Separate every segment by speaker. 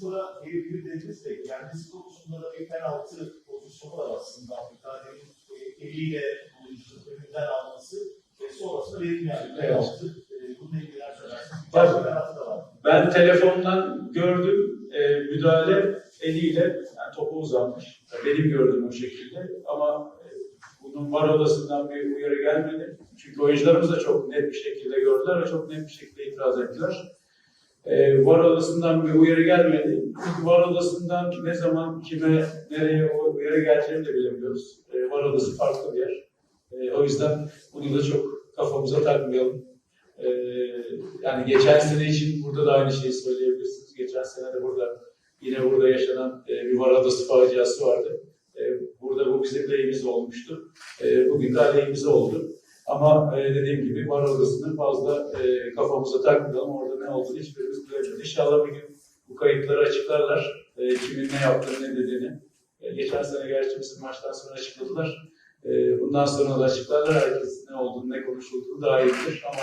Speaker 1: skora eğilir dediniz de yani risk konusunda da bir penaltı pozisyonu var aslında. Abdülkadir'in eliyle oyuncunun önünden alması ve sonrasında verilmeyen bir penaltı. Bununla ilgili penaltı da var.
Speaker 2: Ben telefondan gördüm e, müdahale eliyle yani topu uzanmış. Benim gördüm o şekilde ama e, bunun var odasından bir uyarı gelmedi. Çünkü oyuncularımız da çok net bir şekilde gördüler ve çok net bir şekilde itiraz ettiler. E, var odasından bir uyarı gelmedi. Çünkü var odasından ne zaman kime nereye o uyarı geleceğini de bilemiyoruz. E, var odası farklı bir yer. E, o yüzden bunu da çok kafamıza takmayalım. Ee, yani geçen sene için burada da aynı şeyi söyleyebilirsiniz. Geçen sene de burada yine burada yaşanan e, bir var adası faciası vardı. E, burada bu bizim lehimize olmuştu. E, bugün de aleyhimize oldu. Ama e, dediğim gibi var odasını fazla e, kafamıza takmayalım. Orada ne olduğunu bilemiyoruz. İnşallah bir gün bu kayıtları açıklarlar. E, kimin ne yaptığını, ne dediğini. E, geçen sene gerçi bizim maçtan sonra açıkladılar. E, bundan sonra da açıklarlar. Herkes ne olduğunu, ne konuşulduğunu daha iyi. Ama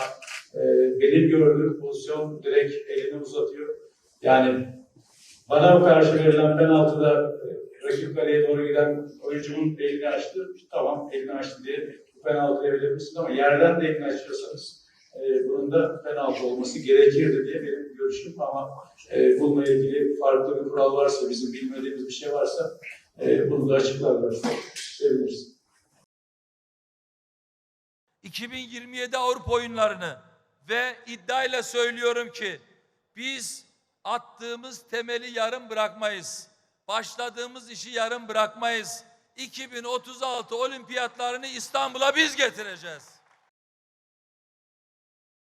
Speaker 2: ee, benim gördüğüm pozisyon direkt elini uzatıyor. Yani bana karşı verilen penaltıda e, rakip kaleye doğru giden oyuncumun elini açtı. Tamam elini açtı diye bu penaltı verebilirsiniz ama yerden de elini açıyorsanız e, bunun da penaltı olması gerekirdi diye benim görüşüm ama e, bununla ilgili farklı bir kural varsa, bizim bilmediğimiz bir şey varsa e, bunu da açıklarlarsa seviniriz.
Speaker 3: 2027 Avrupa oyunlarını ve iddiayla söylüyorum ki biz attığımız temeli yarım bırakmayız. Başladığımız işi yarım bırakmayız. 2036 olimpiyatlarını İstanbul'a biz getireceğiz.